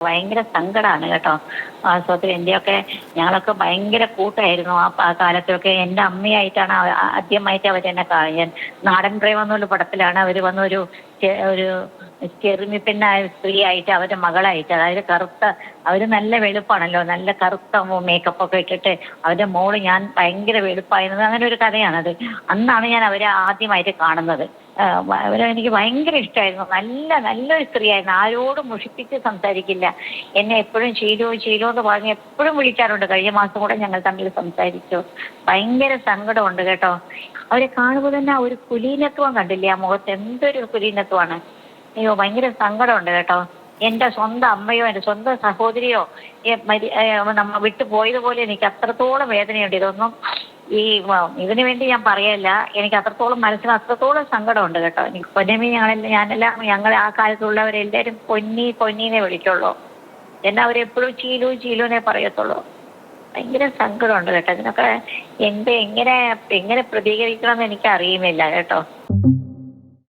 ഭയങ്കര സങ്കടമാണ് കേട്ടോ. വാസ്തവത്തിൽ എന്റെയൊക്കെ ഞങ്ങളൊക്കെ ഭയങ്കര കൂട്ടായിരുന്നു. ആ കാലത്തൊക്കെ എന്റെ അമ്മയായിട്ടാണ് ആദ്യമായിട്ട് അവരെന്നെ കാണാൻ നാടൻ പ്രേമം എന്നുള്ള പടത്തിലാണ് അവർ വന്ന ഒരു ചെറുമി പെണ്ണായ ചെറുമിപ്പെണ്ണായ സ്ത്രീയായിട്ട് അവരുടെ മകളായിട്ട് അതായത് കറുത്ത അവർ നല്ല വെളുപ്പാണല്ലോ നല്ല കറുത്ത മേക്കപ്പ് ഒക്കെ ഇട്ടിട്ട് അവരുടെ മോൾ ഞാൻ ഭയങ്കര വെളുപ്പായിരുന്നത് അങ്ങനെ ഒരു കഥയാണത്. അന്നാണ് ഞാൻ അവരെ ആദ്യമായിട്ട് കാണുന്നത്. അവരെ എനിക്ക് ഭയങ്കര ഇഷ്ടമായിരുന്നു നല്ല നല്ലൊരു സ്ത്രീയായിരുന്നു. ആരോടും മുഷിപ്പിച്ച് സംസാരിക്കില്ല. എന്നെ എപ്പോഴും ചീലോ ചീലോ എന്ന് പറഞ്ഞ് എപ്പോഴും വിളിക്കാറുണ്ട്. കഴിഞ്ഞ മാസം കൂടെ ഞങ്ങൾ തമ്മിൽ സംസാരിച്ചു. ഭയങ്കര സങ്കടമുണ്ട് കേട്ടോ. അവരെ കാണുമ്പോൾ തന്നെ ആ ഒരു കുലീനത്വം കണ്ടില്ലേ? ആ മുഖത്ത് എന്തൊരു കുലീനത്വമാണ്. അയ്യോ ഭയങ്കര സങ്കടമുണ്ട് കേട്ടോ. എന്റെ സ്വന്തം അമ്മയോ എന്റെ സ്വന്തം സഹോദരിയോ നമ്മ വിട്ടു പോയതുപോലെ എനിക്ക് അത്രത്തോളം വേദനയുണ്ട്. ഇതൊന്നും ഈ ഇതിനു വേണ്ടി ഞാൻ പറയല്ല. എനിക്ക് അത്രത്തോളം മനസ്സിന് അത്രത്തോളം സങ്കടമുണ്ട് കേട്ടോ. എനിക്ക് പൊന്നമ്മി ഞങ്ങളെല്ലാം ഞാനെല്ലാം ഞങ്ങൾ ആ കാലത്തുള്ളവരെല്ലാവരും പൊന്നി പൊന്നീനെ വിളിക്കുള്ളൂ. എന്നെ അവരെപ്പോഴും ചീലു ചീലുവിനെ പറയത്തുള്ളൂ. ഭയങ്കര സങ്കടമുണ്ട് കേട്ടോ. ഇതിനൊക്കെ എന്ത് എങ്ങനെ എങ്ങനെ പ്രതികരിക്കണമെന്ന് എനിക്ക് അറിയുന്നില്ല കേട്ടോ.